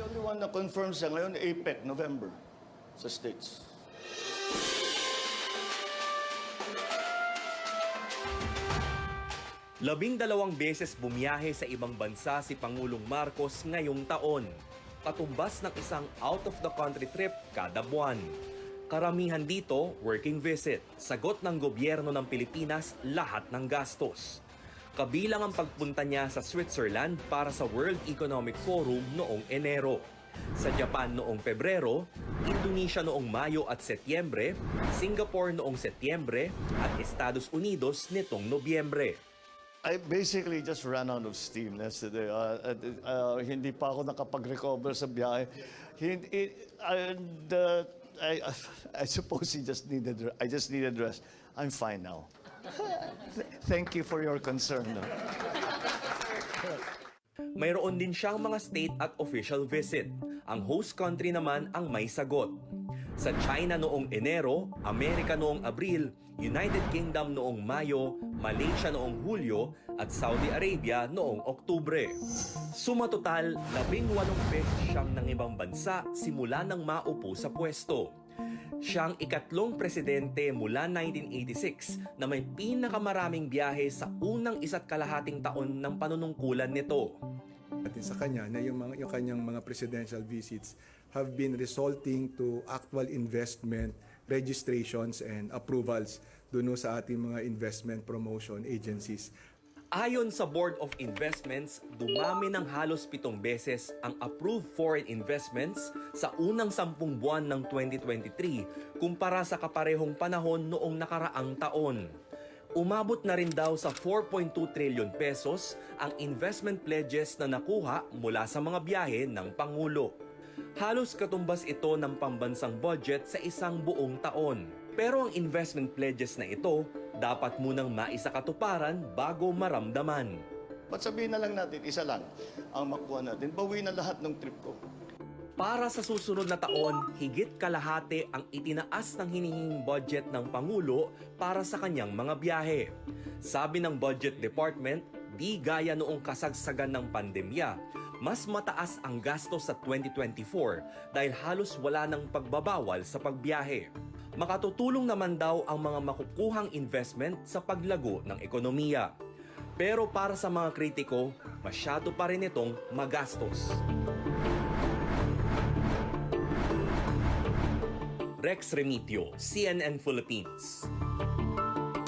The only one na confirm siya ngayon, APEC, November, sa States. Labing dalawang beses bumiyahe sa ibang bansa si Pangulong Marcos ngayong taon. Katumbas ng isang out-of-the-country trip kada buwan. Karamihan dito, working visit. Sagot ng gobyerno ng Pilipinas lahat ng gastos. Kabilang ang pagpunta niya sa Switzerland para sa World Economic Forum noong Enero. Sa Japan noong Pebrero, Indonesia noong Mayo at Setyembre, Singapore noong Setyembre, at Estados Unidos nitong Nobyembre. I basically just ran out of steam yesterday. Uh, uh, uh, hindi pa ako nakapag-recover sa biyahe. Hindi, and, uh, I, I suppose he just needed, I just needed rest. I'm fine now. Thank you for your concern. Mayroon din siyang mga state at official visit. Ang host country naman ang may sagot. Sa China noong Enero, Amerika noong Abril, United Kingdom noong Mayo, Malaysia noong Hulyo, at Saudi Arabia noong Oktubre. Suma total, labing walong beses siyang ng ibang bansa simula nang maupo sa pwesto. Siyang ikatlong presidente mula 1986 na may pinakamaraming biyahe sa unang isa't kalahating taon ng panunungkulan nito. natin sa kanya na yung, mga, yung kanyang mga presidential visits have been resulting to actual investment registrations and approvals doon sa ating mga investment promotion agencies. Ayon sa Board of Investments, dumami ng halos pitong beses ang approved foreign investments sa unang sampung buwan ng 2023 kumpara sa kaparehong panahon noong nakaraang taon. Umabot na rin daw sa 4.2 trillion pesos ang investment pledges na nakuha mula sa mga biyahe ng Pangulo. Halos katumbas ito ng pambansang budget sa isang buong taon. Pero ang investment pledges na ito dapat munang maisakatuparan bago maramdaman. But sabihin na lang natin, isa lang ang makuha natin. Bawi na lahat ng trip ko. Para sa susunod na taon, higit kalahati ang itinaas ng hinihinging budget ng Pangulo para sa kanyang mga biyahe. Sabi ng Budget Department, di gaya noong kasagsagan ng pandemya, mas mataas ang gasto sa 2024 dahil halos wala ng pagbabawal sa pagbiyahe. Makatutulong naman daw ang mga makukuhang investment sa paglago ng ekonomiya. Pero para sa mga kritiko, masyado pa rin itong magastos. Rex Remitio, CNN Philippines.